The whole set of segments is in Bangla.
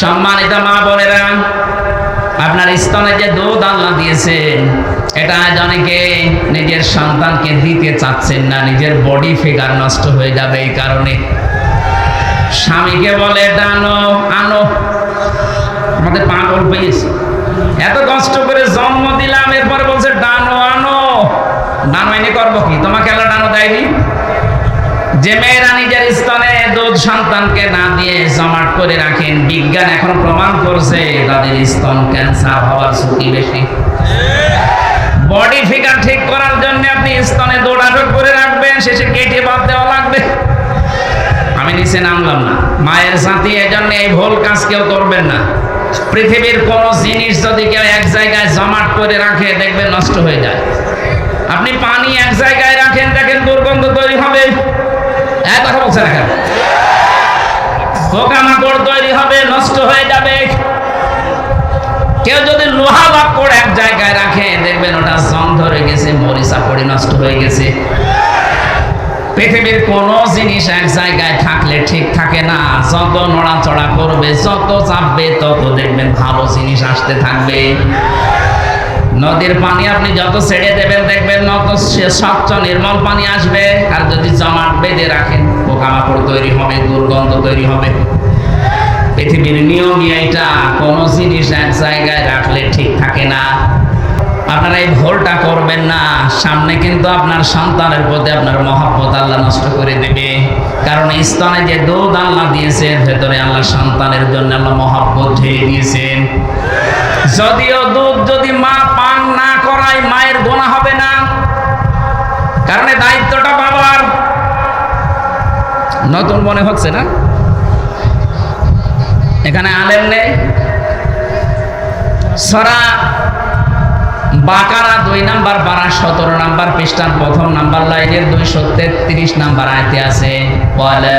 সম্মানিত মা বোনেরা, আপনার স্তনে যে দুধ আল্লাহ দিয়েছেন এটা আজ অনেকে নিজের সন্তানকে দিতে চাচ্ছেন না, নিজের বডি ফিগার নষ্ট হয়ে যাবে এই কারণে। স্বামীকে বলে, এটা আনো আনো। আমাদের পাগল পেয়েছে এত কষ্ট করে জন্ম দিলাম, এরপরে বলছে, ডানো, আনো। ডানো এনে করব কি? তোমাকে আল্লাহ ডানো দেয়নি? যে মেয়েরা নিজের স্তনে দুধ সন্তানকে না দিয়ে জমাট করে রাখেন। বিজ্ঞান এখন প্রমাণ করছে তাদের স্তন ক্যান্সার হওয়ার ঝুঁকি বেশি। বডি ফিগার ঠিক করার জন্য আপনি স্তনে দুধ আটক করে রাখবেন, শেষে কেটে বাদ দেওয়া লাগবে। আমি নিচে নামলাম না। মায়ের সাথে এজন্য এই ভুল কাজ কেউ করবেন না। পৃথিবীর কোন জিনিস যদি কেউ এক জায়গায় জমাট করে রাখে, দেখবেন নষ্ট হয়ে যায়। আপনি পানি এক জায়গায় রাখেন, দেখেন দুর্গন্ধ তৈরি হবে। এক কথা বলছে রাখেন পোকামাকড় তৈরি হবে, নষ্ট হয়ে যাবে। কেউ যদি লোহা লাকড় এক জায়গায় রাখে, দেখবেন ওটা জং ধরে গেছে, মরিচা পড়ে নষ্ট হয়ে গেছে। পৃথিবীর কোন জিনিস এক জায়গায় থাকলে ঠিক থাকে না। যত নড়াচড়া করবে, যত চাপবে, তত দেখবেন ভালো জিনিস আসতে থাকবে। নদীর পানি আপনি যত ছেড়ে দেবেন, দেখবেন নত স্বচ্ছ নির্মল পানি আসবে। আর যদি জমাট বেঁধে রাখেন, পোকামাকড় তৈরি হবে, দুর্গন্ধ তৈরি হবে। পৃথিবীর নিয়মই এইটা, কোনো জিনিস এক জায়গায় রাখলে ঠিক থাকে না। আপনারা এই ভুলটা করবেন না। সামনে কিন্তু আপনার সন্তানের প্রতি আপনার মহাব্বত আল্লাহ নষ্ট করে দেবে। কারণ স্তনে যে দুধ আল্লাহ দিয়েছেন, ভেতরে আল্লাহ সন্তানের জন্য আল্লাহ মহাব্বত ঢেলে দিয়েছেন। যদিও দুধ যদি মা পান না করায় মায়ের গোনা হবে না কারণ দায়িত্বটা বাবার। নতুন মনে হচ্ছে না? এখানে আলেম নেই। সরা বাকারা দুই নাম্বার বারা সতেরো নাম্বার, পৃষ্ঠার প্রথম নাম্বার লাইনের দুইশো তেত্রিশ নাম্বার আয়তে আছে বলে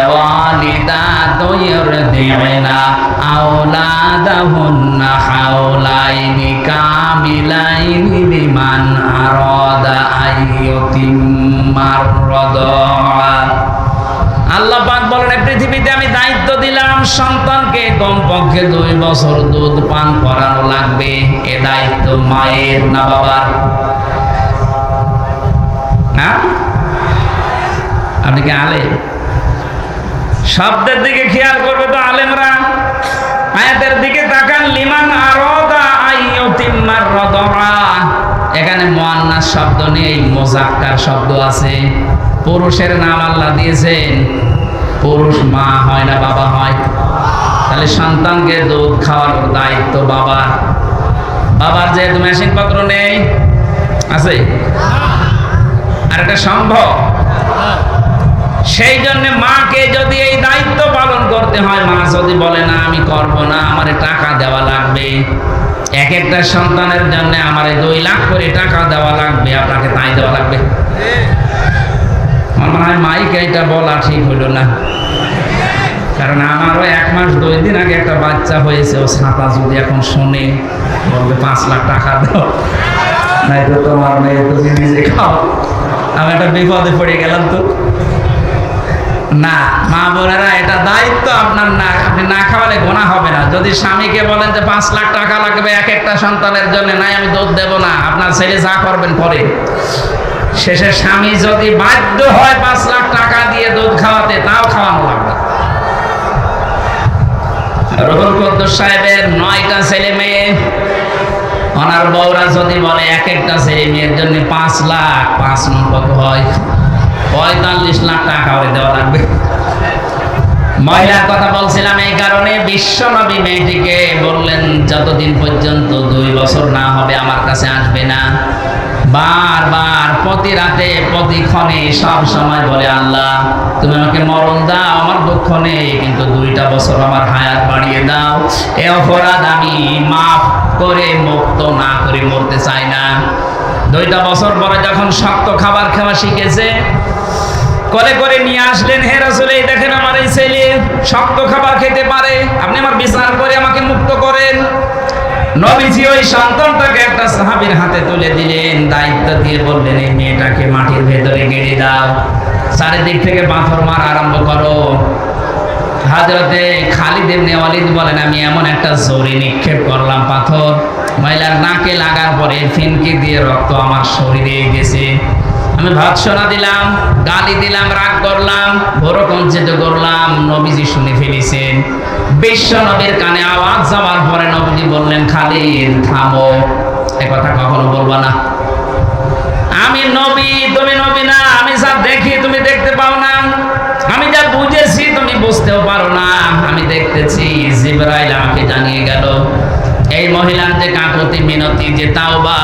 দায়িত্ব সন্তানকে কমপক্ষে দুই বছর দুধ পান করানো লাগবে। এ দায়িত্ব মায়ের না বাবার? হ্যাঁ? আপনি কি আলে শব্দের দিকে খেয়াল করবে তো আলেমরা। আয়াতের দিকে তাকান, লিমান আরদা আইয়ুতিম্মার রদা এখানে মুয়ান্নাস শব্দ নেই, মোজাক্কার শব্দ আছে। পুরুষের নাম আল্লাহ দিয়েছেন। পুরুষ মা হয় না বাবা হয়। তাহলে সন্তানকে দুধ খাওয়ানোর দায়িত্ব বাবার বাবার যেহেতু মেশিন পত্র নেই, আছে? আর এটা সম্ভব? সেই জন্য মাকে যদি এই দায়িত্ব পালন করতে হয়, মা যদি বলে, না, আমি করব না, আমার টাকা দেওয়া লাগবে। এক একটা সন্তানের জন্য আমারে দুই লাখ করে টাকা দেওয়া লাগবে, আপনাকে তাই দেওয়া লাগবে। আমার মাইকে এটা বলা ঠিক হলো না। কারণ আমারও এক মাস দুই দিন আগে একটা বাচ্চা হয়েছে, ও ছাতা যদি এখন শোনে, বলবে পাঁচ লাখ টাকা দাও। নাই তো তোমার মেয়ে তুমি নিজে খাও। আমি একটা বিপদে পড়ে গেলাম তো। না, মা বোনেরা, এটা দায়িত্ব আপনার না, আপনি না খাওয়ালে গোনা হবে না। যদি স্বামীকে বলেন যে পাঁচ লাখ টাকা লাগবে এক একটা সন্তানের জন্য, নাই আমি দুধ দেবো না, আপনার ছেলে যা করবেন পরে। শেষে স্বামী যদি বাধ্য হয় পাঁচ লাখ টাকা দিয়ে দুধ খাওয়াতে, তাও খাওয়ানো লাগবে রুহুল কুদ্দুস সাহেবের নয়টা ছেলে মেয়ে। ওনার বউরা যদি বলে, এক একটা ছেলে মেয়ের জন্য পাঁচ লাখ, পাঁচ নং কত হয়? পঁয়তাল্লিশ লাখ টাকা হয়ে দেওয়া লাগবে। মহিলার কথা বলছিলাম এই কারণে বিশ্বনবী মেয়েটিকে বললেন, যতদিন পর্যন্ত দুই বছর না হবে, আমার কাছে আসবে না। বারবার, প্রতি রাতে প্রতিক্ষণে সব সময় বলে, আল্লাহ, তুমি আমাকে মরণ দাও, আমার দুঃখ নেই, কিন্তু দুইটা বছর আমার হায়াত বাড়িয়ে দাও। এ অপরাধ আমি মাফ করে, মুক্ত না করে মরতে চাই না। দুইটা বছর পরে যখন শক্ত খাবার খাওয়া শিখেছে করে করে নিয়ে আসলেন, হে রাসূল, এই দেখেন আমার এই ছেলে শক্ত খাবার খেতে পারে, আপনি আমার বিচার করে আমাকে মুক্ত করেন। নবীজি ওই সন্তানটাকে একটা সাহাবীর হাতে তুলে দিলেন, দায়িত্ব দিয়ে বললেন, এই মেয়েটাকে মাটির ভেতরে গেড়ে দাও, চারিদিক থেকে পাথর মার আরম্ভ করো। হাজরতে খালিদ ইবনে ওয়ালিদ বলেন, আমি এমন একটা জরি নিক্ষেপ করলাম পাথর মহিলার নাকে লাগার পরে ফিনকি দিয়ে রক্ত আমার শরীরে গেছে। আমি ভৎসনা দিলাম, গালি দিলাম, রাগ করলাম বড় কঞ্চিত করলাম, নবীজি শুনে ফেলেছেন। বিশ্ব নবীর কানে আওয়াজ যাওয়ার পরে নবীজি বললেন, খালিদ, থামো, এ কথা কখনো বলবা না। আমি নবী, তুমি নবী না, আমি যা দেখি তুমি দেখতে পাও না। আমি যা বুঝেছি তুমি বুঝতেও পারো না। আমি দেখতেছি জিবরাইল আমাকে জানিয়ে গেল এই মহিলার যে কাকতি মিনতি যে তাওবা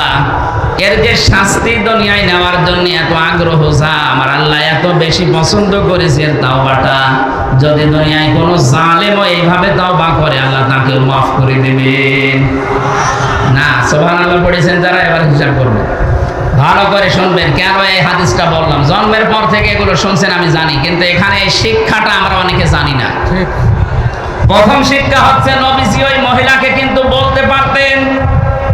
এর যে শাস্তি দুনিয়ায় নেওয়ার জন্য এত আগ্রহ যা আমার আল্লাহ এত বেশি পছন্দ করেছে এর তাওবাটা। যদি দুনিয়ায় কোনো জালেমও এইভাবে তাওবা করে আল্লাহ তাকেও মাফ করে দেবেন না সোহান আল্লাহ পড়েছেন যারা এবার হিসাব করবে। ভালো করে শুনবেন কেন এই হাদিসটা বললাম? জন্মের পর থেকে এগুলো শুনছেন আমি জানি কিন্তু এখানে এই শিক্ষাটা আমরা অনেকে জানি না। প্রথম শিক্ষা হচ্ছে নবীজি ওই মহিলাকে কিন্তু বলতে পারতেন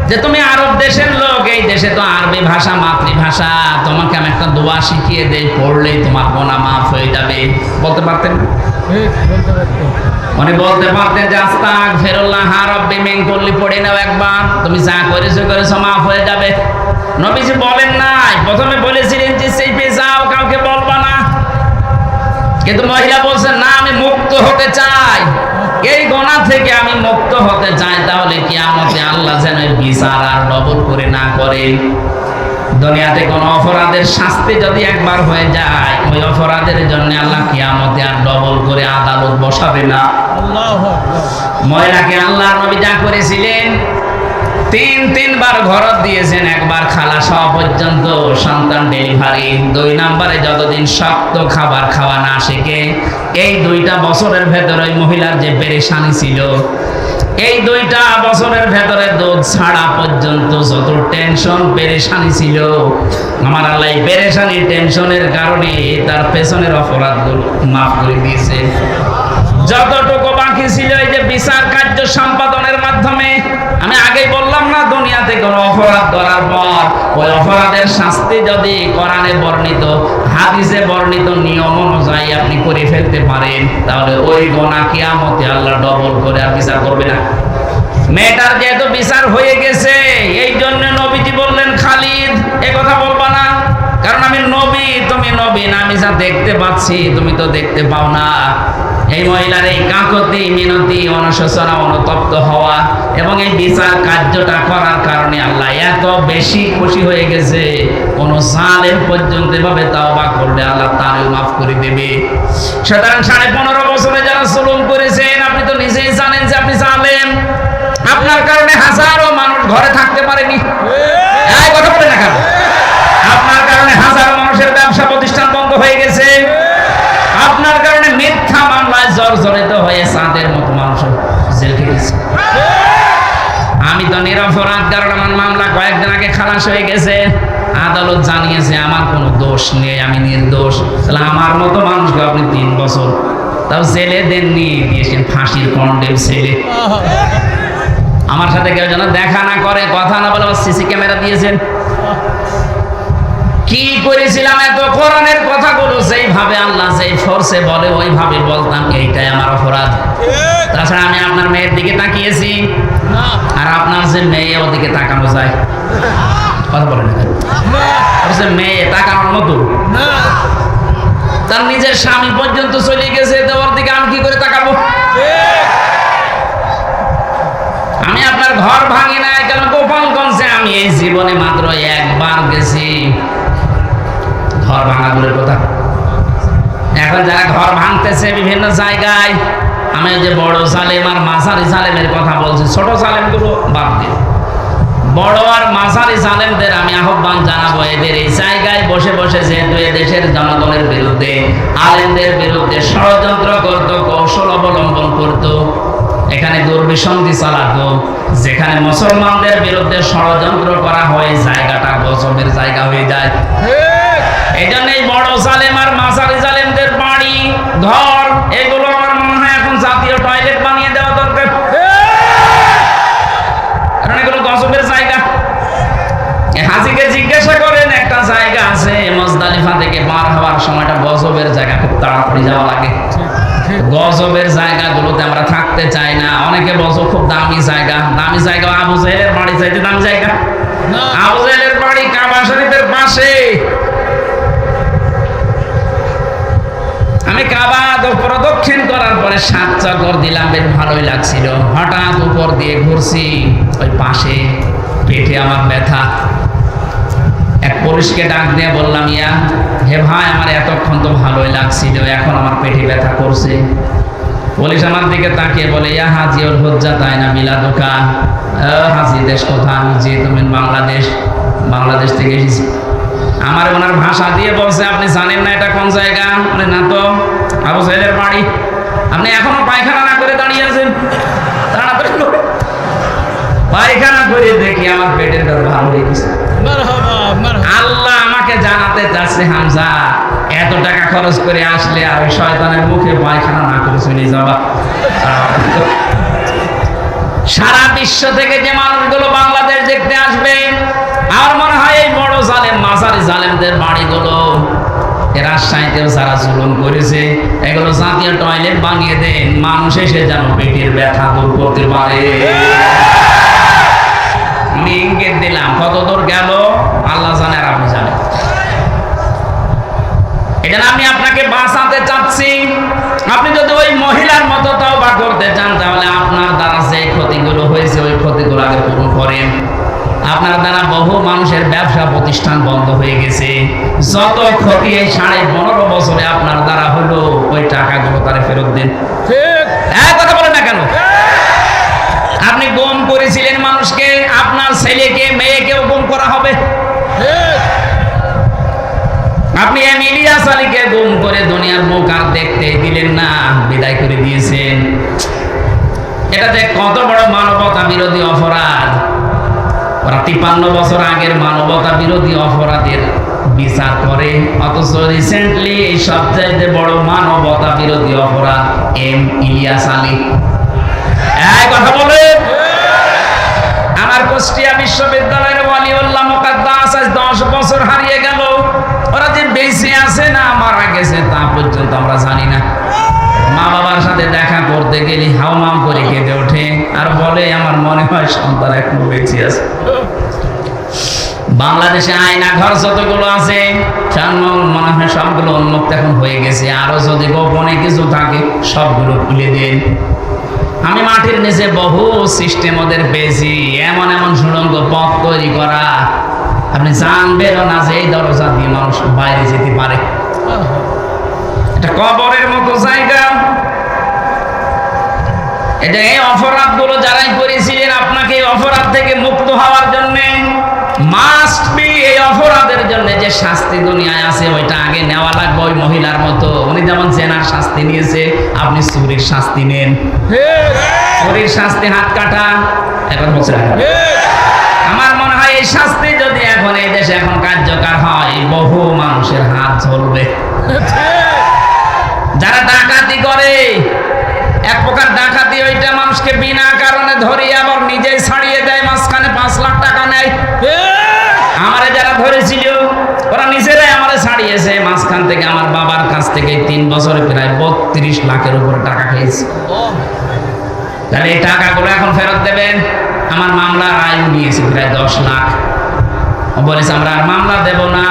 যে তুমি আরব দেশের লোক, এই দেশে তো আরবি ভাষা মাতৃভাষা তোমাকে আমি একটা দোয়া শিখিয়ে দেই, পড়লেই তোমার গোনা মাফ হয়ে যাবে। বলতে পারতেন? উনি বলতে পারতেন যে আস্তাক ফেরুল্লাহ রব্বি মিন করলি পড়ে নাও একবার। তুমি যা করেছ করেছ, মাফ হয়ে যাবে। নবীজি বলেন নাই, প্রথমে বলেছিলেন যে সেই পে যাও, কাউকে বলবা না। কিন্তু মহিলা বলছেন, না, আমি মুক্ত হতে চাই। এই গোনা থেকে আমি মুক্ত হতে চাই তাহলে কি আমাকে আল্লাহ যেন বিচার আর ডবল করে না করে। দুনিয়াতে কোন অপরাধের শাস্তি যদি একবার হয়ে যায় ওই অপরাধের জন্য আল্লাহ কিয়ামতে আর ডবল করে আদালত বসাবে না। ময়নাকে মহিলাকে আল্লাহ নবী যা করেছিলেন তিন, তিনবার ঘর দিয়েছেন, একবার খালা সব পর্যন্ত সন্তান ডেলিভারি। দুই নম্বরে যতদিন শক্ত খাবার খাওয়া না শেখে, এই দুইটা বছরের ভেতরে ওই মহিলার যে পেরেশানি ছিল, এই দুইটা বছরের ভেতরে দুধ ছাড়া পর্যন্ত যত টেনশন, পেরেশানি ছিল, আমার আল্লাহ পেরেশানি টেনশনের কারণে তার পেছনের অপরাধগুলো মাফ করে দিয়েছে। যতটুকু বাকি ছিল এই যে বিচার কার্য সম্পাদনের মাধ্যমে আমি আগেই বললাম না, দুনিয়াতে কোনো অপরাধ করার পর। ওই অপরাধের শাস্তি যদি কোরআনে বর্ণিত, হাদিসে বর্ণিত নিয়ম অনুযায়ী আপনি করে ফেলতে পারেন, তাহলে ওই গোনা কিয়ামতে আল্লাহ ডবল করে আর বিচার করবে না। মেয়েটার যেহেতু বিচার হয়ে গেছে, এই জন্য নবীজি বললেন, খালিদ, এ কথা বলবা না। কারণ আমি নবী, তুমি নবী না, আমি যা দেখতে পাচ্ছি, তুমি তো দেখতে পাও না। এই মহিলার এই কাকতি মিনতি অনুশোচনা, অনুতপ্ত হওয়া এবং এই বিচার কার্যটা করার কারণে আল্লাহ এত বেশি খুশি হয়ে গেছে। কোন সালের পর্যন্ত এভাবে তাওবা করলে আল্লাহ তারও মাফ করে দেবে। সুতরাং সাড়ে পনেরো বছরে যারা জুলুম করেছেন, আপনি তো নিজেই জানেন যে আপনি জানেন আপনার কারণে হাজারো মানুষ ঘরে থাকতে পারেনি এই কথা বলে না কেন আপনার কারণে হাজারো মানুষের ব্যবসা প্রতিষ্ঠান বন্ধ হয়ে গেছে আপনার কারণে মিথ্যা মামলায় জর্জরিত হয়ে সাদের মতো মানুষ আমি তো নিরপরাধ, কারণ আমার মামলা কয়েকদিন আগে খালাস হয়ে গেছে। আদালত জানিয়েছে, আমার কোনো দোষ নেই, আমি নির্দোষ। তাহলে আমার মতো মানুষকে আপনি তিন বছর তাও জেলে নিয়ে দিয়েছেন ফাঁসির কন্ডেম ছেলে আমার সাথে কেউ যেন দেখা না করে, কথা না বলে সিসি ক্যামেরা দিয়েছেন। কি করেছিলাম? এত কোরআনের কথাগুলো সেইভাবে আল্লাহ সেই ফোর্সে বলে, ওইভাবে বলতাম, এইটাই আমার অপরাধ। তাছাড়া আমি আপনার মেয়ের দিকে তাকিয়েছি। আর আপনার যে মেয়ে ওদিকে তাকানো যায়। কথা বলেন মেয়ে তাকানোর মতো। তার নিজের স্বামী পর্যন্ত চলে গেছে, তো দিকে আমি কি করে তাকাবো? আমি আপনার ঘর ভাঙি না কেন? গোপালগঞ্জে আমি এই জীবনে মাত্র একবার গেছি। ঘর ভাঙা দূরের কথা। এখন যারা ঘর ভাঙতেছে বিভিন্ন জায়গায়, আমি যে বড় সালেম আর মাঝারি সালেমের কথা বলছি, ছোট সালেমগুলো বাদ দিন। বড় আর মাঝারি জালেমদের আমি আহ্বান জানাব, এদের এই জায়গায় বসে বসে যেহেতু দেশের জনগণের বিরুদ্ধে, আলেমদের বিরুদ্ধে ষড়যন্ত্র করত, কৌশল অবলম্বন করত, এখানে দুর্বিসন্ধি চালাতো, যেখানে মুসলমানদের বিরুদ্ধে ষড়যন্ত্র করা হয়, জায়গাটা গজবের জায়গা হয়ে যায়। এই বড় জালেম আর মাঝারি জালেমদের বাড়ি ঘর এগুলো আমার মনে হয় এখন জাতীয় টয়লেট বানিয়ে দেওয়া দরকার। কারণ এগুলো গজবের জায়গা। হাজিকে জিজ্ঞাসা করেন একটা জায়গা আছে মজদালিফা থেকে পার হওয়ার সময়টা গজবের জায়গা খুব তাড়াতাড়ি যাওয়া লাগে। গজবের জায়গাগুলোতে আমরা থাকতে চাই না। অনেকে বলছো খুব দামি জায়গা। দামি জায়গা আবু জাহেলের বাড়ি চাইতে দামি জায়গা? আবু জাহেলের বাড়ি কাবা শরীফের পাশে আমি কাবা প্রদক্ষিণ করার পরে সাত চকর দিলাম, বেশ ভালোই লাগছিল। হঠাৎ উপর দিয়ে ঘুরছি, ওই পাশে পেটে আমার ব্যথা। এক পুলিশকে ডাক দিয়ে বললাম, ইয়া, হে ভাই, আমার এতক্ষণ তো ভালোই লাগছিল, এখন আমার পেটে ব্যথা করছে। পুলিশ আমার দিকে তাকিয়ে বলে, ইয়া হাজি ওর হজ্জা, তাই না মিলা দোকান হাজি দেশ কোথা আমি যে তুমি বাংলাদেশ বাংলাদেশ থেকে এসেছি। আমার ওনার ভাষা দিয়ে বলছে আপনি জানেন না এটা কোন জায়গা? মানে না তো আবু সাহেবের বাড়ি। আপনি এখনও পায়খানা না করে দাঁড়িয়ে আছেন? তাড়াতাড়ি করে। পায়খানা করে দেখি আমার পেটের ব্যথা ভালো হয়ে গেছে। আল্লাহ আমাকে জানাতে চাচ্ছে হামজা এত টাকা খরচ করে আসলে আর শয়তানের মুখে পায়খানা না করে চলে যাবা। সারা বিশ্ব থেকে যে মানুষগুলো বাংলাদেশ দেখতে আসবে আমার মনে হয় এই জালেম মাঝারি জালেমদের বাড়িগুলো। রাজশাহীতেও যারা জুলুম করেছে, এগুলো জাতীয় টয়লেট বানিয়ে দেন। মানুষ এসে যেন পেটের ব্যথা দূর করতে পারে। আমি ইঙ্গিত দিলাম, কত দূর গেল? আল্লাহ জানে আর আপনি জানেন। এটা আমি আপনাকে বাঁচাতে চাচ্ছি। আপনি যদি ওই মহিলার মতো তওবা করতে চান, তাহলে আপনার দ্বারা যে ক্ষতিগুলো হয়েছে, ওই ক্ষতিগুলো আগে পূরণ করেন। আপনার দ্বারা বহু মানুষের ব্যবসা প্রতিষ্ঠান বন্ধ হয়ে গেছে। যত ক্ষতি এই সাড়ে পনেরো বছরে আপনার দ্বারা হলো ওই টাকাগুলো তারা ফেরত দিন। কথা বলেন না কেন? আপনি গম করেছিলেন মানুষকে আপনার ছেলেকে মেয়েকেও গম করা হবে। আপনি ইলিয়াস আলীকে গুম করে দুনিয়ার মুখ আর দেখতে দিলেন না বিদায় করে দিয়েছেন। এটা যে কত বড় মানবতা বিরোধী অপরাধ। তিপ্পান্ন বছর আগের মানবতা বিরোধী অপরাধের বিচার করে। অথচ রিসেন্টলি এই সবচাইতে বড় মানবতা বিরোধী অপরাধ এম ইলিয়াস আলী। কথা বলে আমার কুষ্টিয়া বিশ্ববিদ্যালয়ের ওয়ালিউল্লাহ মুকাদ্দাস আজ দশ বছর হারিয়ে গেল। ওরা যে বেঁচে আছে না, মারা গেছে, তা পর্যন্ত আমরা জানি না। মা বাবার সাথে দেখা করতে গেলে হাউমাম করে কেঁদে ওঠে। আর বলে, আমার মনে হয় সন্তান এখনও বেঁচে আছে। বাংলাদেশে আয়না ঘর যতগুলো আছে মনে হয় সবগুলো উন্মুক্ত এখন হয়ে গেছে। আরও যদি গোপনে কিছু থাকে, সবগুলো খুলে দেন। আমি মাটির নিচে বহু সিস্টেম ওদের পেয়েছি। এমন এমন সুড়ঙ্গ পথ তৈরি করা। আপনি জানবেনও না যে এই দরজা দিয়ে মানুষ বাইরে যেতে পারে। এটা কবরের মতো জায়গা। এটা এই অপরাধগুলো যারাই করেছিলেন, আপনাকে এই অপরাধ থেকে মুক্ত হওয়ার জন্য মাস্ট বি এই অপরাধের জন্য যে শাস্তি দুনিয়ায় আছে ওইটা আগে নেওয়া লাগবে ওই মহিলার মতো। উনি যেমন জেনার শাস্তি নিয়েছে আপনি চুরির শাস্তি নেন। চুরির শাস্তি হাত কাটা এখন বছর আমার মনে হয় এই শাস্তি যদি এখন এই দেশে এখন কার্যকর হয় বহু মানুষের হাত ঝলবে। ঠিক যারা ডাকাতি করে এক প্রকার ডাকাতি ওইটা মানুষকে বিনা কারণে ধরিয়ে মাঝখান থেকে আমার বাবার কাছ থেকে তিন বছরে প্রায় বত্রিশ লাখের উপরে টাকা খেয়েছে। তাহলে এই টাকাগুলো এখন ফেরত দেবেন? আমার মামলার আয়ু নিয়েছে প্রায় দশ লাখ। বলেছে, আমরা আর মামলা দেব না।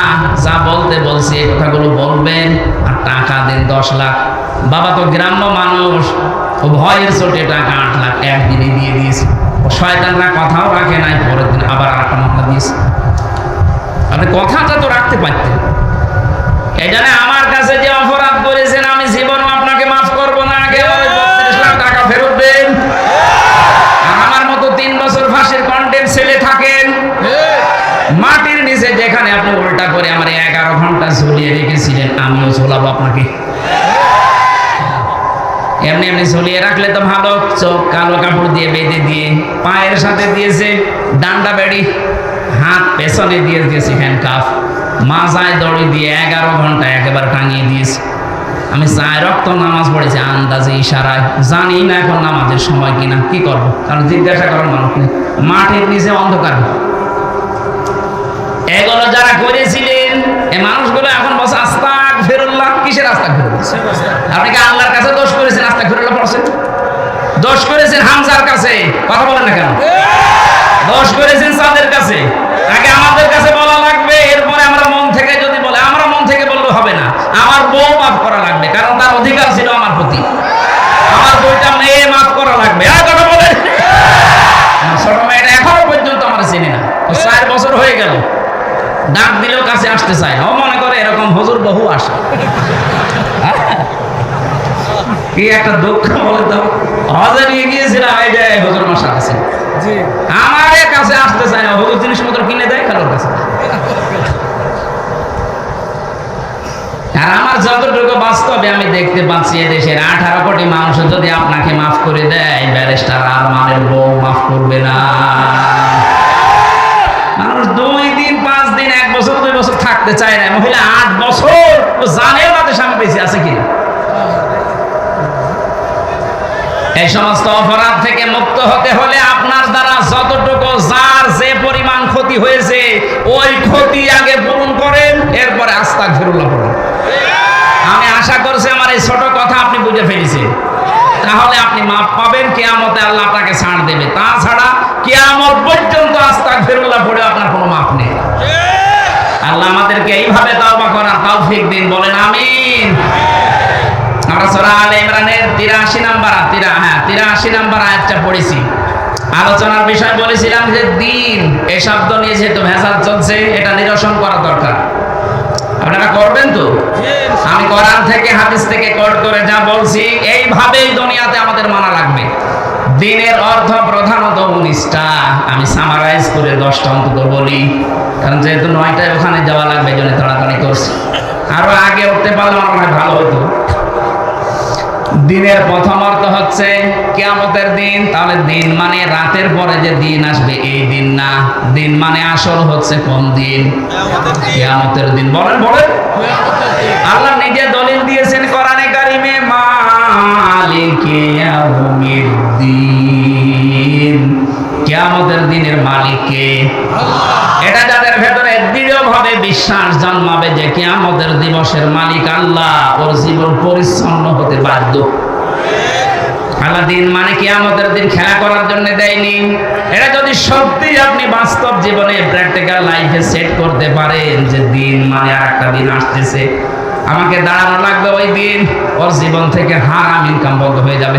যা বলতে বলছি, এই কথাগুলো বলবেন আর টাকা দেন দশ লাখ। বাবা তো গ্রাম্য মানুষ, ও ভয়ের চোটে টাকা আট লাখ একদিনে দিয়ে দিয়েছে। ও শয়তানরা কথাও রাখে নাই, পরের দিন আবার আর একটা মামলা দিয়েছে। আপনি কথাটা তো রাখতে পারতেন। এই জন্য আমার কাছে যে অপরাধ করেছেন, আমি জীবনও আপনাকে মাফ করব না। আগে বত্রিশ টাকা ফেরত দেন। আমার মতো তিন বছর ফাঁসির কন্টেন্ট ছেলে থাকেন। মাটির নিচে যেখানে আপনি উল্টা করে আমার এগারো ঘণ্টা ঝুলিয়ে রেখেছিলেন, আমিও ঝোলাবো আপনাকে। এমনি এমনি ঝুলিয়ে রাখলে তো ভালো, চোখ কালো কাপড় দিয়ে বেঁধে দিয়ে, পায়ের সাথে দিয়েছে, ডান্ডা বেড়ি, হাত পেছনে দিয়ে দিয়েছে হ্যান্ডকাফ মাজায় দড়ি দিয়ে এগারো ঘণ্টা একেবারে টাঙিয়ে দিয়েছে। আমি চাই রক্ত নামাজ পড়েছি আন্দাজে ইশারায়। জানি না এখন নামাজের সময় কিনা কি করব? কারণ জিজ্ঞাসা করার মানুষ নেই। মাঠের নিচে অন্ধকার। এগুলো যারা করেছিলেন এই মানুষগুলো এখন বসে আস্তাক ফেরুল্লাহ কিসের আস্তাক ফেরুল্লাহ আপনি কি আল্লাহর কাছে দোষ করেছেন আস্তাক ফেরুল্লাহ পড়ছেন? দোষ করেছেন হামজার কাছে কথা বলেন না কেন? দোষ করেছেন সাদের কাছে আগে আমাদের কাছে বলা লাগবে এরপরে আমরা মন থেকে যদি বলে আমরা মন থেকে বললে হবে না আমার বউ মাফ করা লাগবে কারণ তার অধিকার ছিল আমার প্রতি। আমার বইটা মেয়ে মাফ করা লাগবে। আর কথা বলেন আমার ছোট মেয়েটা এখনও পর্যন্ত আমার চিনি না। চার বছর হয়ে গেল। ডাক দিলেও কাছে আসতে চায় না। ও মনে করে এরকম হুজুর বহু আসে। কি একটা দুঃখ বলে তো। হজে নিয়ে গিয়েছিলাম এই যে হুজুর মশা আছে। আমার কাছে আসতে চায় না। হুজুর জিনিসপত্র কিনে দেয় কারোর কাছে না। আর আমার যতটুকু বাস্তবে আমি দেখতে পাচ্ছি এদেশের আঠারো কোটি মানুষ যদি আপনাকে মাফ করে দেয়, ব্যারিস্টার আর মানের বউ মাফ করবে না। মানুষ দুই দিন, পাঁচ দিন, এক বছর, দুই বছর থাকতে চায় না। মহিলা আট বছর, ও জানেও না যে স্বামী বেঁচে আছে কিনা। এই সমস্ত অপরাধ থেকে মুক্ত হতে হলে আপনার দ্বারা যতটুকু যার যে পরিমাণ ক্ষতি হয়েছে, ওই ক্ষতি আগে পূরণ করেন, এরপরে আস্তাক ফিরুল্লাহ পড়ুন। আমি আশা করছি আমার এই ছোট কথা আপনি বুঝে ফেলেছেন। তাহলে আপনি মাপ পাবেন, কেয়ামতে আল্লাহ আপনাকে ছাড় দেবে। তাছাড়া কেয়ামত পর্যন্ত আস্তাক ফিরুল্লাহ পড়ে আপনার কোনো মাপ নেই। আল্লাহ আমাদেরকে এইভাবে তাওবা করার তৌফিক দিন, বলেন আমিন। আমরা সূরা আলে ইমরানের 83 নাম্বার তিরা হ্যাঁ 83 নাম্বার আয়াতটা পড়েছি। আলোচনার বিষয় বলেছিলাম যে দিন এই শব্দ নিয়ে যেহেতু ভেজাল চলছে, এটা নিরসন করা দরকার আপনারা করবেন তো আমি কোরআন থেকে হাদিস থেকে কোট করে যা বলছি, এইভাবেই দুনিয়াতে আমাদের মানা লাগবে। দিনের অর্থ প্রধানত উনিশটা। আমি সামারাইজ করে দশটা অন্তত বলি। কারণ যেহেতু নয়টায় ওখানে যাওয়া লাগবে জন্য তাড়াতাড়ি করছি। আরও আগে উঠতে পারলে আমার ভালো হতো। দিনের প্রথম অর্থ হচ্ছে কেয়ামতের দিন। তাহলে দিন মানে রাতের পরে যে দিন আসবে, এই দিন না। দিন মানে আসল হচ্ছে কোন দিন? কেয়ামতের দিন। বলেন বলেন। আল্লাহ নিজে দলিল দিয়েছেন কোরআনে কারিমে, মালিকে ইয়াউমিদ্দিন। কিয়ামতের দিনের যাদের ভেতরে দৃঢ়ভাবে বিশ্বাস জন্মাবে যে কিয়ামতের দিবসের মালিক আল্লাহ ওর জীবন পরিচ্ছন্ন হতে বাধ্য। আল্লাহ দিন মানে কিয়ামতের দিন খেলা করার জন্য দেয়নি। এটা যদি সত্যি আপনি বাস্তব জীবনে প্র্যাকটিক্যাল লাইফে সেট করতে পারেন যে দিন মানে আর একটা দিন আসতেছে আমাকে দাঁড়ানো লাগবে ওই দিন ওর জীবন থেকে হারাম ইনকাম বন্ধ হয়ে যাবে।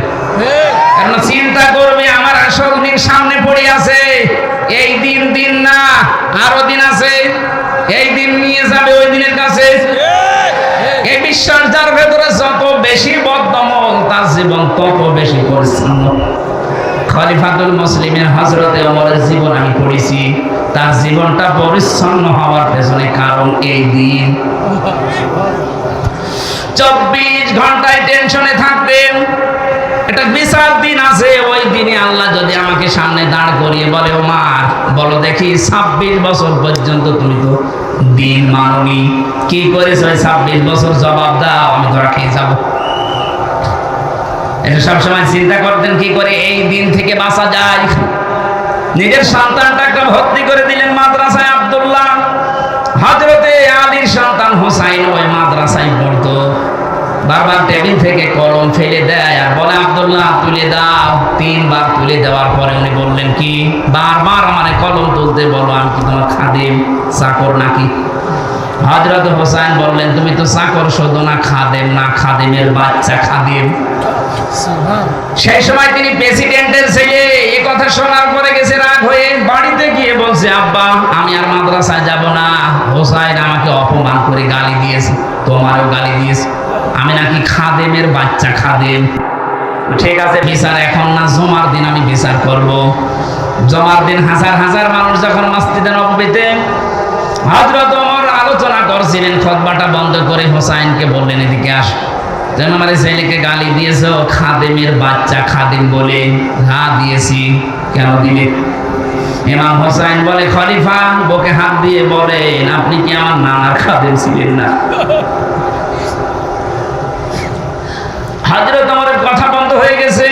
কারণ চিন্তা করবে আমার আসল দিন সামনে পড়ে আছে। এই দিন দিন না, আরও দিন আছে। এই দিন নিয়ে যাবে ওই দিনের কাছে। এই বিশ্বাস যার ভেতরে যত বেশি বদ্ধমল, তার জীবন তত বেশি পরিচ্ছন্ন। খলিফাতুল মুসলিমের হজরতে অমরের জীবন আমি পড়েছি। তার জীবনটা পরিচ্ছন্ন হওয়ার পেছনে কারণ এই দিন। চব্বিশ ঘন্টায় টেনশনে থাকতেন একটা বিশাল দিন আছে, ওই দিনে আল্লাহ যদি আমাকে সামনে দাঁড় করিয়ে বলে ও মার বলো দেখি ছাব্বিশ বছর পর্যন্ত তুমি তো দিন মাননি। কি করেছ ছাব্বিশ বছর? জবাব দাও, আমি ধরা খেয়ে যাব। এটা চিন্তা করতেন কি করে এই দিন থেকে বাঁচা যায়। নিজের সন্তানটাকে ভর্তি করে দিলেন মাদ্রাসায় আব্দুল্লাহ। হজরতে আলীর সন্তান হোসাইন ওই মাদ্রাসায় বারবার টেবিল থেকে কলম ফেলে দেয় আর বলে আব্দুল্লাহ তুলে দাও। তিনবার তুলে দেওয়ার পরে উনি বললেন কি? বারবার আমার কলম তুলতে বলো আমি কি তোমার খাদেম চাকর নাকি? হজরত হোসাইন বললেন তুমি তো চাকর শোধ না খাদেম না খাদেমের বাচ্চা খাদেম। সেই সময় তিনি প্রেসিডেন্টের ছেলে এ কথা শোনার পরে গেছে রাগ হয়ে বাড়িতে গিয়ে বলছে আব্বা আমি আর মাদ্রাসায় যাব না। হোসাইন আমাকে অপমান করে গালি দিয়েছে তোমারও গালি দিয়েছে। আমি নাকি খাদেমের বাচ্চা, খাদেম। ঠিক আছে, বিচার এখন না, জমার দিন আমি বিচার করব। জমার দিন হাজার হাজার মানুষ যখন মসজিদে নবীতে হজরত ওমর আলোচনা করছিলেন খতবাটা বন্ধ করে হোসাইনকে বললেন, এদিকে আস। যেন আমার ছেলেকে গালি দিয়েছ, খাদেমের বাচ্চা, খাদেম বলে, হা, দিয়েছি। কেন দিলে? ইমাম হোসাইন বলে, খলিফা, বুকে হাত দিয়ে বলেন, আপনি কি আমার নানার খাদেম ছিলেন না? হাজরত আমাদের কথা বন্ধ হয়ে গেছে।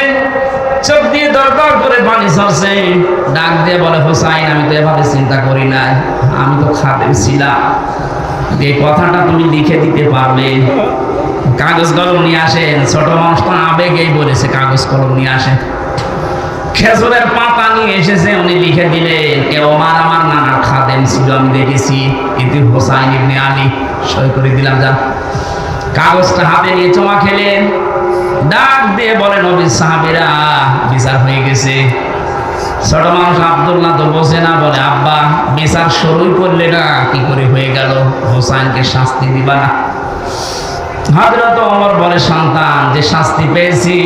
চোখ দিয়ে দরদর করে পানি ঝরছে। ডাক দিয়ে বলে, হোসাইন, আমি তো এভাবে চিন্তা করি না আমি তো খাদেম ছিলাম। এই কথাটা তুমি লিখে দিতে পারবে। কাগজ কলম নিয়ে আসেন। ছোট মানুষ তো আবেগেই বলেছে, কাগজ কলম নিয়ে আসেন। খেজুরের পাতা নিয়ে এসেছে, উনি লিখে দিলেন, এ ওমার আমার নানার খাদেম ছিল, আমি দেখেছি। ইতি হোসাইন ইবনে আলী সই করে দিলাম, যা কাগজটা হাতে নিয়ে চমা খেলেন। ডাক দিয়ে বলেন নবী সাহাবিরা বিচার হয়ে গেছে। ছোট মানুষ আব্দুল্লাহ তো বোঝে না বলে আব্বা বিচার শুরুই করলে না কি করে হয়ে গেল? হোসাইনকে শাস্তি দিবা না। হাজরত অমর বলে সন্তান যে শাস্তি পেয়েছি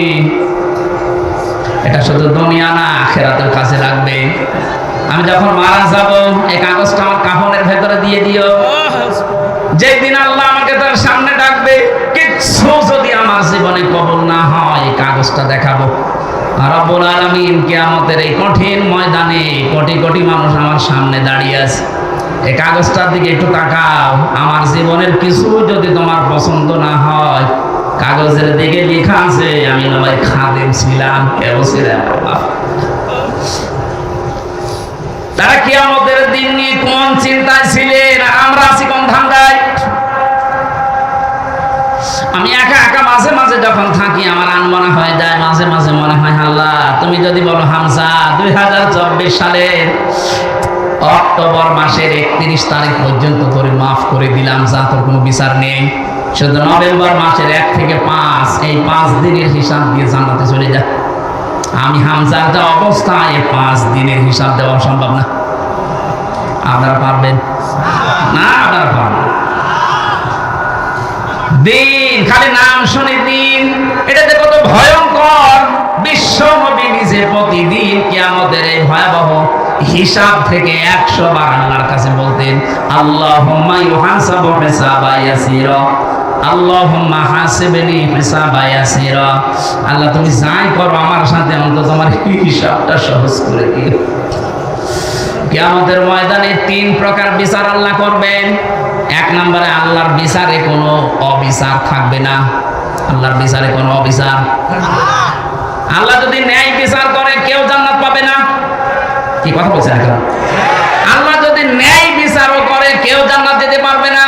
এটা শুধু দুনিয়া না আখেরাতের কাছে রাখবে আমি যখন মারা যাব এই কাগজটা আমার কাফনের ভেতরে দিয়ে দিও। যেই দিন আল্লাহ আমাকে তার সামনে ডাকবে জীবনে কবল না হয়, কাগজটা দেখাবো। রব্বুল আলামিন কিয়ামতের এই কঠিন ময়দানে কোটি কোটি মানুষ আমার সামনে দাঁড়িয়ে আছে। কাগজটার দিকে একটু তাকাও। আমার জীবনের কিছু যদি তোমার পছন্দ না হয়, কাগজের দিকে লেখা আছে, আমি নবাই খাদেম ছিলাম, কেউ ছিলাম তারা কিয়ামতের দিন নিয়ে কোন চিন্তায় ছিলেন? আমরা আছি কোন ধান্দায়? আমি একা একা মাঝে মাঝে যখন থাকি, আমার আনমনা হয়ে যায়, মাঝে মাঝে মনে হয় আল্লাহ তুমি যদি বলো হামসা দুই হাজার চব্বিশ সালের অক্টোবর মাসের একত্রিশ তারিখ পর্যন্ত করে মাফ করে দিলাম, যা তোর কোনো বিচার নেই। শুধু নভেম্বর মাসের এক থেকে পাঁচ, এই পাঁচ দিনের হিসাব দিয়ে জানাতে চলে যায় আমি হামজার যা অবস্থা এই পাঁচ দিনের হিসাব দেওয়া সম্ভব না। আপনারা পারবেন? না, আপনারা পারবেন দিন খালি নাম শুনে দিন। এটা যে কত ভয়ঙ্কর। বিশ্ব নবী নিজে প্রতিদিন কিয়ামতের এই ভয়াবহ হিসাব থেকে একশো বার আল্লাহর কাছে বলতেন আল্লাহ আল্লাহুম্মা হাসিবনি হিসাবা ইয়াসিরা। আল্লাহ তুমি যাই করো আমার সাথে, অন্তত তোমার হিসাবটা সহজ করে দিও। কিয়ামতের ময়দানে তিন প্রকার বিচার আল্লাহ করবেন। এক নম্বরে আল্লাহর বিচারে কোনো অবিচার থাকবে না। আল্লাহর বিচারে কোনো অবিচার। আল্লাহ যদি ন্যায় বিচার করে, কেউ জান্নাত পাবে না। কি কথা বলছে এখন আল্লাহ যদি ন্যায় বিচারও করে, কেউ জান্নাত যেতে পারবে না।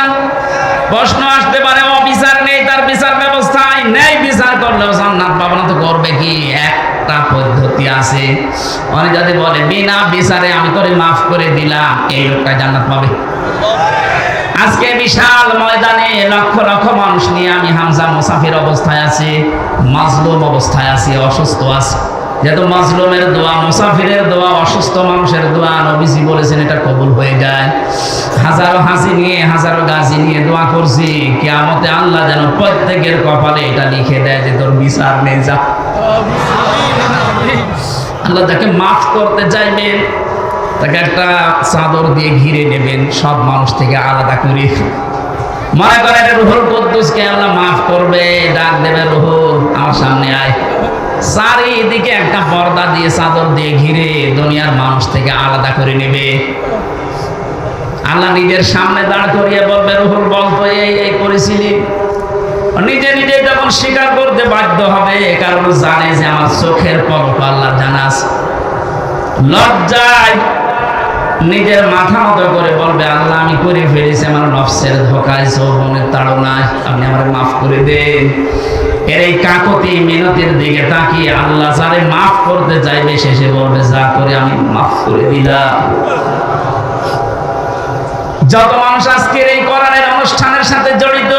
প্রশ্ন আসতে পারে, অবিচার নেই, তার বিচার ব্যবস্থায় ন্যায় বিচার করলেও জান্নাত পাবে না, তো করবে কি? আছে অনেক বলে, বিনা বিচারে আমি করে মাফ করে দিলাম। এই লোকটা জান্নাত পাবে। আজকে বিশাল ময়দানে লক্ষ লক্ষ মানুষ নিয়ে আমি হামজা মুসাফির অবস্থায় আছি, মাজলুম অবস্থায় আছি, অসুস্থ আছি। যেহেতু মাজলুমের দোয়া, মুসাফিরের দোয়া, অসুস্থ মানুষের দোয়া, নবীজি বলেছেন এটা কবুল হয়ে যায়। হাজারো হাসি নিয়ে, হাজারো নিয়ে দোয়া করছি। আল্লাহ যেন প্রত্যেকের কপালে এটা লিখে দেয় যে, তোর বিচার নেই যা। আল্লাহ তাকে মাফ করতে চাইবেন, তাকে একটা চাদর দিয়ে ঘিরে নেবেন, সব মানুষ থেকে আলাদা করে। মনে করেন রুহুল কুদ্দুসকে আল্লাহ মাফ করবে, ডাক দেবে রুহুল, আমার সামনে আয়। চারিদিকে একটা পর্দা দিয়ে, চাদর দিয়ে ঘিরে দুনিয়ার মানুষ থেকে আলাদা করে নেবে। আল্লাহ নিজের সামনে দাঁড় করিয়ে বলবে, রুহুল বলতো এই এই করেছিলি। নিজে নিজে যখন স্বীকার করতে বাধ্য হবে কারণ জানে যে আমার চোখের পলক আল্লাহ জানাস লজ্জায় নিজের মাথা মতো করে বলবে, আল্লাহ, আমি করে ফেলেছি, আমার নফসের ধোকায়, যৌবনের তাড়নায়, আপনি আমার মাফ করে দেন। এর এই কাকতি মিনতির দিকে তাকিয়ে আল্লাহ যারে মাফ করতে চাইবে শেষে বলবে, যা করে আমি মাফ করে দিলাম। যত মানুষ আজকের এই কোরআনের অনুষ্ঠানের সাথে জড়িত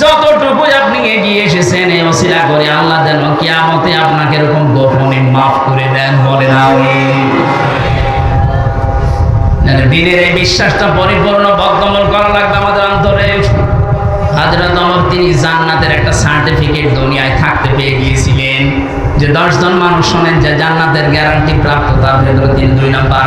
যতটুকু আপনি এগিয়ে এসেছেন, এই অসিলা করে আল্লাহ যেন কিয়ামতে আপনাকে এরকম গোপনে মাফ করে দেন, বলেন আমিন। দিনের এই বিশ্বাসটা পরিপূর্ণ বদ্ধমূল করা লাগবে আমাদের অন্তরে। হাজরত অমর তিনি জান্নাতের একটা সার্টিফিকেট দুনিয়ায় থাকতে পেয়ে গিয়েছিলেন। যে দশজন মানুষ শোনেন যে জান্নাতের গ্যারান্টি প্রাপ্ত, তার ভেতরে তিন, দুই নাম্বার।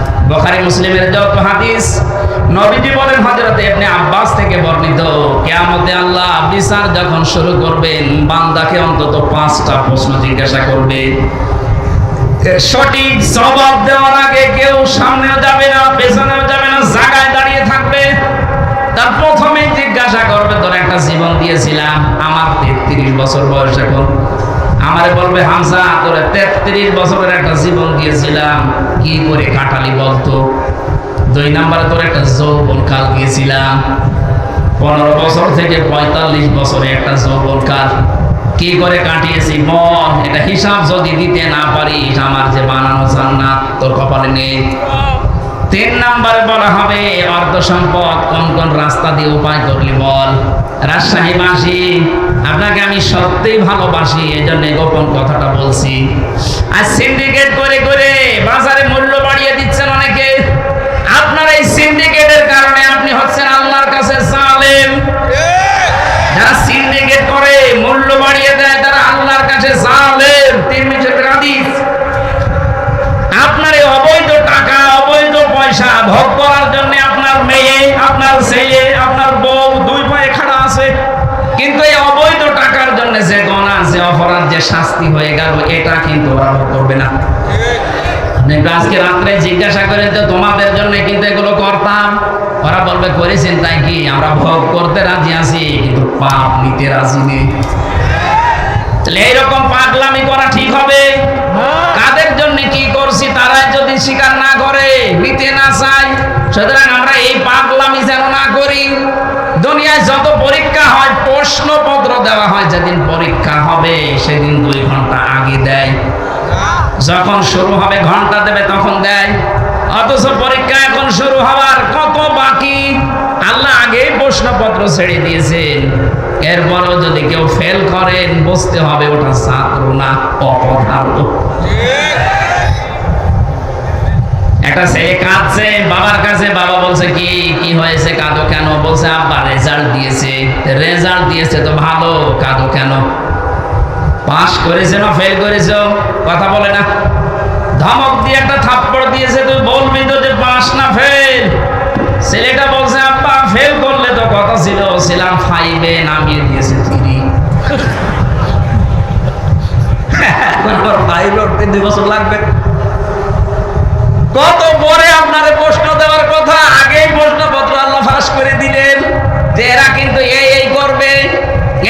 বুখারী মুসলিমের যত হাদিস নবীজি বলেন হযরত ইবনে আব্বাস থেকে বর্ণিত, কিয়ামতে আল্লাহ বিচার যখন শুরু করবেন, বান্দাকে অন্তত পাঁচটা প্রশ্ন জিজ্ঞাসা করবে। সঠিক জবাব দেওয়ার আগে কেউ সামনেও যাবে না, পেছনেও যাবে না, জায়গায় দাঁড়িয়ে থাকবে। তার প্রথমেই জিজ্ঞাসা করবে, তোর একটা জীবন দিয়েছিলাম, আমার তেত্রিশ বছর বয়স এখন। আমারে বলবে হামসা তোর তেত্রিশ বছরের একটা জীবন দিয়েছিলাম। কি করে কাটালি বলতো? দুই নাম্বারে তোর একটা যৌবন কাল গিয়েছিলাম পনেরো বছর থেকে পঁয়তাল্লিশ বছরে একটা যৌবন কাল। কি করে কাটিয়েছি মন এটা হিসাব যদি দিতে না পারিস, আমার যে বানানো জান্নাত তোর কপালে নেই। তিন নাম্বারে বলা হবে অর্থ সম্পদ কোন কোন রাস্তা দিয়ে উপায় করলি বল? রাজশাহী বাসী আপনাকে আমি সত্যিই ভালোবাসি এই জন্য গোপন কথাটা বলছি। আর সিন্ডিকেট করে করে বাজারে মূল্য বাড়িয়ে দিচ্ছেন অনেকে। আপনার এই সিন্ডিকেটের কারণে আপনি হচ্ছেন আল্লাহর কাছে জালেম। যারা সিন্ডিকেট করে, মূল্য বাড়িয়ে দেয়, তারা আল্লাহর কাছে জালেম। তিন মিনিটের হাদিস। আপনার এই অবৈধ টাকা, অবৈধ পয়সা ভোগ করার জন্য আপনার মেয়ে আপনার ছেলে আপনার বউ দুই পায়ে খাড়া আছে কিন্তু এই অবৈধ টাকার জন্য যে গণা যে অপরাধ যে শাস্তি হয়ে গেল, এটা কিন্তু ওরা করবে না। আজকে রাত্রে জিজ্ঞাসা তো তোমাদের জন্য কিন্তু এগুলো করতাম। ওরা বলবে, করেছেন তাই কি? আমরা ভোগ করতে রাজি আছি, কিন্তু পাপ নিতে রাজি নেই। তাহলে এইরকম পাগলামি করা ঠিক হবে? কাদের জন্য কি করছি তারাই যদি স্বীকার না করে, নিতে না চায়। সুতরাং আমরা এই পাগলামি যেন না করি। দুনিয়ায় যত পরীক্ষা হয়, প্রশ্নপত্র দেওয়া হয়, যেদিন পরীক্ষা হবে, সেদিন দুই ঘণ্টা আগে দেয়। যখন শুরু হবে, ঘণ্টা দেবে, তখন দেয়। অথচ পরীক্ষা এখন শুরু হওয়ার কত বাকি? আল্লাহ আগেই প্রশ্নপত্র ছেড়ে দিয়েছেন। এরপরও যদি কেউ ফেল করেন বুঝতে হবে, ওটা ছাত্র না, অপদার্থ। একটা ছেলে কাঁদছে, বাবার কাছে বাবা বলছে, কি কি হয়েছে? কাঁদো কেন? বলছে, আব্বা রেজাল্ট দিয়েছে। রেজাল্ট দিয়েছে তো ভালো, কাঁদো কেন? পাস করেছে না ফেল করেছ? কথা বলে না। ধমক দিয়ে একটা থাপ্পড় দিয়েছে, তুই বলবি তো যে পাস না ফেল ছেলেটা বলছে, আব্বা ফেল করলে তো কথা ছিল, ছিলাম ফাইভে নামিয়ে দিয়েছে থ্রি ফাইভ দুই বছর লাগবে। কত পরে আপনাদের প্রশ্ন দেওয়ার কথা, আগেই প্রশ্নপত্র আল্লাহ ফাঁস করে দিলেন যে এরা কিন্তু এই এই করবে।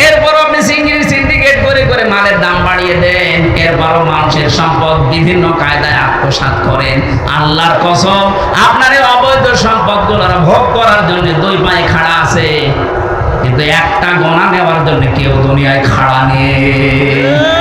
এরপর আপনি সিঙ্গিল সিন্ডিকেট করে করে মালের দাম বাড়িয়ে দেন। এরপরও মানুষের সম্পদ বিভিন্ন কায়দায় আত্মসাৎ করেন। আল্লাহর কসম, আপনার এই অবৈধ সম্পদগুলো ভোগ করার জন্য দুই পায়ে খাড়া আছে। কিন্তু একটা গোনা নেওয়ার জন্য কেউ দুনিয়ায় খাড়া নেই।